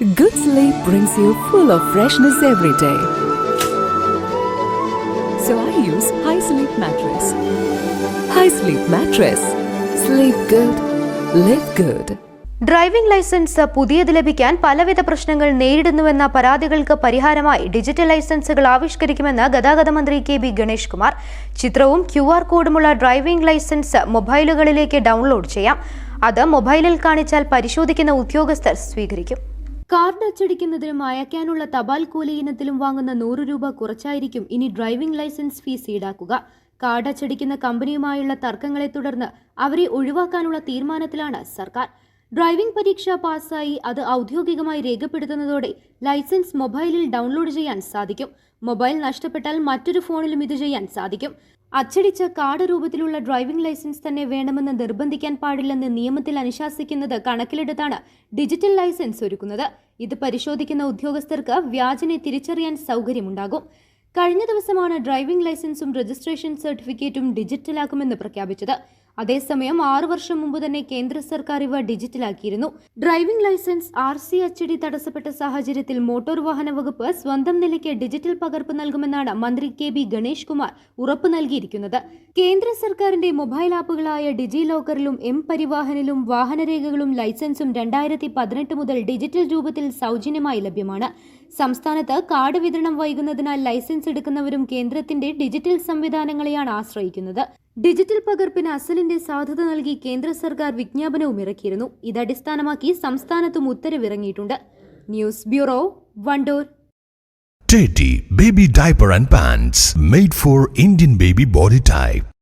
Good sleep brings you full of freshness every day. So I use High Sleep Mattress. High Sleep Mattress. Sleep good. Live good. Driving licence പുതിയത് ലഭിക്കാൻ പലവിധ പ്രശ്നങ്ങൾ നേരിടുന്നുവെന്ന പരാതികൾക്ക് പരിഹാരമായി digital ലൈസൻസുകൾ ആവിഷ്കരിക്കുമെന്ന് ഗതാഗത മന്ത്രി K B Ganesh Kumar ചിത്രവും ക്യു ആർ കോഡുമുള്ള ഡ്രൈവിംഗ് ലൈസൻസ് മൊബൈലുകളിലേക്ക് ഡൗൺലോഡ് ചെയ്യാം അത് മൊബൈലിൽ കാണിച്ചാൽ പരിശോധിക്കുന്ന ഉദ്യോഗസ്ഥർ സ്വീകരിക്കും കാർഡ് അച്ചടിക്കുന്നതിനും അയക്കാനുള്ള തപാൽ കൂലി ഇനത്തിലും വാങ്ങുന്ന നൂറ് രൂപ കുറച്ചായിരിക്കും ഇനി ഡ്രൈവിംഗ് ലൈസൻസ് ഫീസ് ഈടാക്കുക. കാർഡ് അച്ചടിക്കുന്ന കമ്പനിയുമായുള്ള തർക്കങ്ങളെ തുടർന്ന് അവരെ ഒഴിവാക്കാനുള്ള തീരുമാനത്തിലാണ് സർക്കാർ. ഡ്രൈവിംഗ് പരീക്ഷ പാസ്സായി അത് ഔദ്യോഗികമായി രേഖപ്പെടുത്തുന്നതോടെ ലൈസൻസ് മൊബൈലിൽ ഡൗൺലോഡ് ചെയ്യാൻ സാധിക്കും. മൊബൈൽ നഷ്ടപ്പെട്ടാൽ മറ്റൊരു ഫോണിലും ഇത് ചെയ്യാൻ സാധിക്കും. അച്ചടിച്ച കാർഡ് രൂപത്തിലുള്ള ഡ്രൈവിംഗ് ലൈസൻസ് തന്നെ വേണമെന്ന് നിർബന്ധിക്കാൻ പാടില്ലെന്ന് നിയമത്തിൽ അനുശാസിക്കുന്നത് കണക്കിലെടുത്താണ് ഡിജിറ്റൽ ലൈസൻസ് ഒരുക്കുന്നത്. ഇത് പരിശോധിക്കുന്ന ഉദ്യോഗസ്ഥർക്ക് വ്യാജനെ തിരിച്ചറിയാൻ സൗകര്യമുണ്ടാകും. കഴിഞ്ഞ ദിവസമാണ് ഡ്രൈവിംഗ് ലൈസൻസും രജിസ്ട്രേഷൻ സർട്ടിഫിക്കറ്റും ഡിജിറ്റലാക്കുമെന്ന് പ്രഖ്യാപിച്ചത്. അതേസമയം ആറു വർഷം മുമ്പ് തന്നെ കേന്ദ്ര സർക്കാർ ഇവ ഡിജിറ്റലാക്കിയിരുന്നു. ഡ്രൈവിംഗ് ലൈസൻസ് ആർ സി അച്ചടി തടസ്സപ്പെട്ട സാഹചര്യത്തിൽ മോട്ടോർ വാഹന വകുപ്പ് സ്വന്തം നിലയ്ക്ക് ഡിജിറ്റൽ പകർപ്പ് നൽകുമെന്നാണ് മന്ത്രി കെ ബി ഗണേഷ് കുമാർ ഉറപ്പു നൽകിയിരിക്കുന്നത്. കേന്ദ്ര സർക്കാരിന്റെ മൊബൈൽ ആപ്പുകളായ ഡിജി ലോക്കറിലും എം പരിവാഹനിലും വാഹനരേഖകളും ലൈസൻസും രണ്ടായിരത്തി പതിനെട്ട് മുതൽ ഡിജിറ്റൽ രൂപത്തിൽ സൗജന്യമായി ലഭ്യമാണ്. സംസ്ഥാനത്ത് കാർഡ് വിതരണം വൈകുന്നതിനാൽ ലൈസൻസ് എടുക്കുന്നവരും കേന്ദ്രത്തിന്റെ ഡിജിറ്റൽ സംവിധാനങ്ങളെയാണ് ആശ്രയിക്കുന്നത്. ഡിജിറ്റൽ പകർപ്പിന് അസലിന്റെ സാധ്യത നൽകി കേന്ദ്ര സർക്കാർ വിജ്ഞാപനവും ഇറക്കിയിരുന്നു. ഇതടിസ്ഥാനമാക്കി സംസ്ഥാനത്തും ഉത്തരവിറങ്ങിയിട്ടുണ്ട്. News bureau Wandoor. Teddy Baby Diaper and Pants made for Indian baby body type.